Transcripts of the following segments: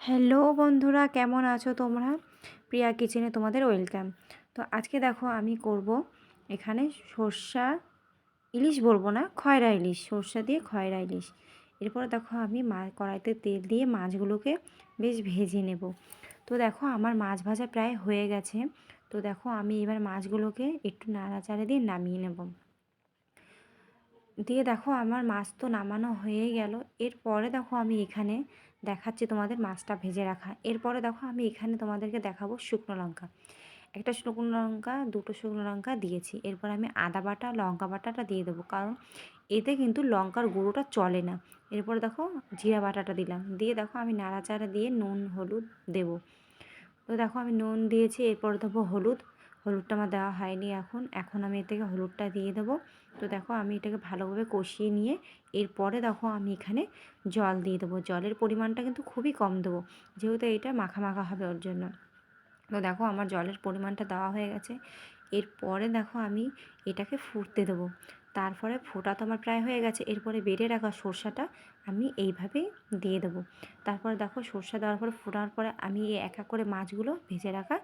Hello বন্ধুরা, কেমন আছো তোমরা? প্রিয়া কিচেনে তোমাদের ওয়েলকাম। তো আজকে দেখো আমি করব এখানে সর্ষা ইলিশ বলব না, খয়রা ইলিশ, সর্ষা দিয়ে খয়রা ইলিশ। এরপর দেখো আমি মা, কড়াইতে তেল দিয়ে মাছগুলোকে বেশ ভেজে নেব। তো দেখো আমার মাছ ভাজা প্রায় হয়ে গেছে। তো দেখো আমি এবার মাছগুলোকে একটু নাড়াচাড়া দিয়ে নামিয়ে নেব। দিয়ে দেখো আমার মাছ তো নামানো হয়ে গেল। এরপরে দেখো আমি এখানে দেখাচ্ছি তোমাদের মাছটা ভেজে রাখা। এরপরে দেখো আমি এখানে তোমাদেরকে দেখাবো শুকনো লঙ্কা। একটা শুকনো লঙ্কা, দুটো শুকনো লঙ্কা দিয়েছি। এরপর আমি আদা বাটা, লঙ্কা বাটাটা দিয়ে দেবো। কারণ এতে কিন্তু লঙ্কার গুঁড়োটা চলে না। এরপর দেখো জিরা বাটাটা দিলাম। দিয়ে দেখো আমি নাড়াচাড়া দিয়ে নুন, হলুদ দেবো। তো দেখো আমি নুন দিয়েছি, এরপর দেবো হলুদ। হলুদটা আমার দেওয়া হয়নি এখন। এখন আমি এ থেকে হলুদটা দিয়ে দেবো। তো দেখো আমি এটাকে ভালোভাবে কষিয়ে নিয়ে এরপরে দেখো আমি এখানে জল দিয়ে দেবো। জলের পরিমাণটা কিন্তু খুবই কম দেবো, যেহেতু এটা মাখা মাখা হবে ওর জন্য। তো দেখো আমার জলের পরিমাণটা দেওয়া হয়ে গেছে। এরপরে দেখো আমি এটাকে ফুটতে দেবো। তারপরে ফোটা তো আমার প্রায় হয়ে গেছে। এরপরে বেড়ে রাখা সর্ষাটা আমি এইভাবেই দিয়ে দেবো। তারপরে দেখো সর্ষা দেওয়ার পরে, ফোটার পরে আমি এক এক করে মাছগুলো ভেজে রাখা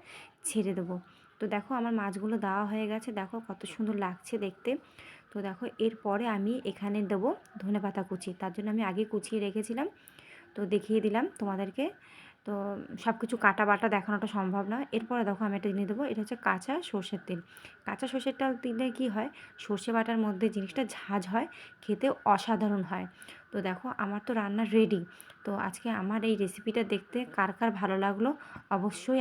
ছেড়ে দেবো। তো দেখো আমার মাছগুলো দেওয়া হয়ে গেছে। দেখো কত সুন্দর লাগছে দেখতে। তো দেখো এরপরে আমি এখানে দেবো ধনে পাতা কুচি। তার জন্য আমি আগে কুচিয়ে রেখেছিলাম। তো দেখিয়ে দিলাম তোমাদেরকে। তো সব কিছু কাটা বাটা দেখানোটা সম্ভব নয়। এরপরে দেখো আমি এটা নিয়ে দেবো, এটা হচ্ছে কাঁচা সর্ষের তেল। কাঁচা সর্ষের তেল দিলে কী হয়? সর্ষে বাটার মধ্যে জিনিসটা ঝাঁঝ হয়, খেতে অসাধারণ হয়। তো দেখো আমার তো রান্না রেডি তো আজকে আমার এই রেসিপিটা দেখতে কার কার ভালো লাগল অবশ্যই